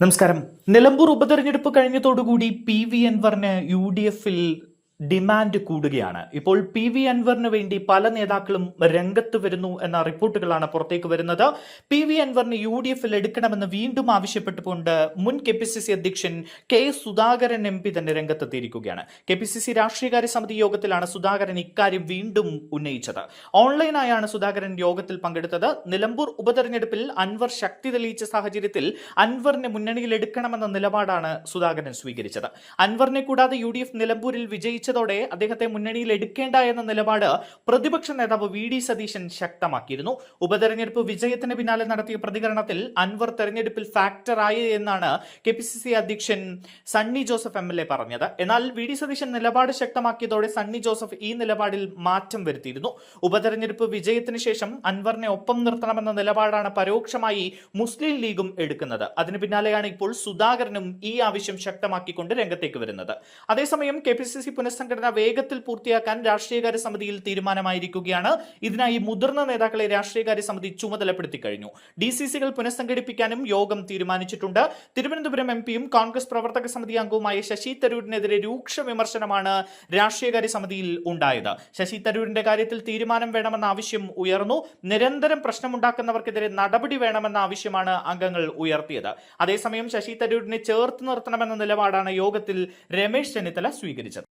നമസ്കാരം. നിലമ്പൂർ ഉപതെരഞ്ഞെടുപ്പ് കഴിഞ്ഞതോടുകൂടി പി വി അൻവറിന് യു ഡി എഫിൽ ഡിമാൻഡ് കൂടുകയാണ്. ഇപ്പോൾ പി വി അൻവറിന് വേണ്ടി പല നേതാക്കളും രംഗത്ത് വരുന്നു എന്ന റിപ്പോർട്ടുകളാണ് പുറത്തേക്ക് വരുന്നത്. പി വി അൻവറിന് യു ഡി എഫിൽ എടുക്കണമെന്ന് വീണ്ടും ആവശ്യപ്പെട്ടുകൊണ്ട് മുൻ കെ പി സി സി അധ്യക്ഷൻ കെ സുധാകരൻ എം പി തന്നെ രംഗത്തെത്തിയിരിക്കുകയാണ്. കെ പി സി സി രാഷ്ട്രീയകാര്യ സമിതി യോഗത്തിലാണ് സുധാകരൻ ഇക്കാര്യം വീണ്ടും ഉന്നയിച്ചത്. ഓൺലൈനായാണ് സുധാകരൻ യോഗത്തിൽ പങ്കെടുത്തത്. നിലമ്പൂർ ഉപതെരഞ്ഞെടുപ്പിൽ അൻവർ ശക്തി തെളിയിച്ച സാഹചര്യത്തിൽ അൻവറിനെ മുന്നണിയിൽ എടുക്കണമെന്ന നിലപാടാണ് സുധാകരൻ സ്വീകരിച്ചത്. അൻവറിനെ കൂടാതെ യു ഡി എഫ് നിലമ്പൂരിൽ വിജയിച്ചതോടെ അദ്ദേഹത്തെ മുന്നണിയിൽ എടുക്കേണ്ട എന്ന നിലപാട് പ്രതിപക്ഷ നേതാവ് വി ഡി സതീശൻ ശക്തമാക്കിയിരുന്നു. ഉപതെരഞ്ഞെടുപ്പ് വിജയത്തിന് പിന്നാലെ നടത്തിയ പ്രതികരണത്തിൽ അൻവർ തെരഞ്ഞെടുപ്പിൽ ഫാക്ടറായി എന്നാണ് കെ പി സി സി അധ്യക്ഷൻ Sunny Joseph M L A പറഞ്ഞത്. എന്നാൽ വി ഡി സതീശൻ നിലപാട് ശക്തമാക്കിയതോടെ സണ്ണി ജോസഫ് ഈ നിലപാടിൽ മാറ്റം വരുത്തിയിരുന്നു. ഉപതെരഞ്ഞെടുപ്പ് വിജയത്തിന് ശേഷം അൻവറിനെ ഒപ്പം നിർത്തണമെന്ന നിലപാടാണ് പരോക്ഷമായി മുസ്ലിം ലീഗും എടുക്കുന്നത്. അതിന് പിന്നാലെയാണ് ഇപ്പോൾ സുധാകരനും ഈ ആവശ്യം ശക്തമാക്കിക്കൊണ്ട് രംഗത്തേക്ക് വരുന്നത്. അതേസമയം കെ പി സി സി പുനഃസംഘടന വേഗത്തിൽ പൂർത്തിയാക്കാൻ രാഷ്ട്രീയകാര്യ സമിതിയിൽ തീരുമാനമായിരിക്കുകയാണ്. ഇതിനായി മുതിർന്ന നേതാക്കളെ രാഷ്ട്രീയകാര്യ സമിതി ചുമതലപ്പെടുത്തി കഴിഞ്ഞു. ഡി സി സികൾ പുനഃസംഘടിപ്പിക്കാനും യോഗം തീരുമാനിച്ചിട്ടുണ്ട്. തിരുവനന്തപുരം എം പിയും കോൺഗ്രസ് പ്രവർത്തക സമിതി അംഗവുമായ ശശി തരൂരിനെതിരെ രൂക്ഷ വിമർശനമാണ് രാഷ്ട്രീയകാര്യ സമിതിയിൽ ഉണ്ടായത്. ശശി തരൂരിന്റെ കാര്യത്തിൽ തീരുമാനം വേണമെന്ന ആവശ്യം ഉയർന്നു. നിരന്തരം പ്രശ്നമുണ്ടാക്കുന്നവർക്കെതിരെ നടപടി വേണമെന്ന ആവശ്യമാണ് അംഗങ്ങൾ ഉയർത്തിയത്. അതേസമയം ശശി തരൂരിനെ ചേർത്ത് നിർത്തണമെന്ന നിലപാടാണ് യോഗത്തിൽ രമേശ് ചെന്നിത്തല സ്വീകരിച്ചത്.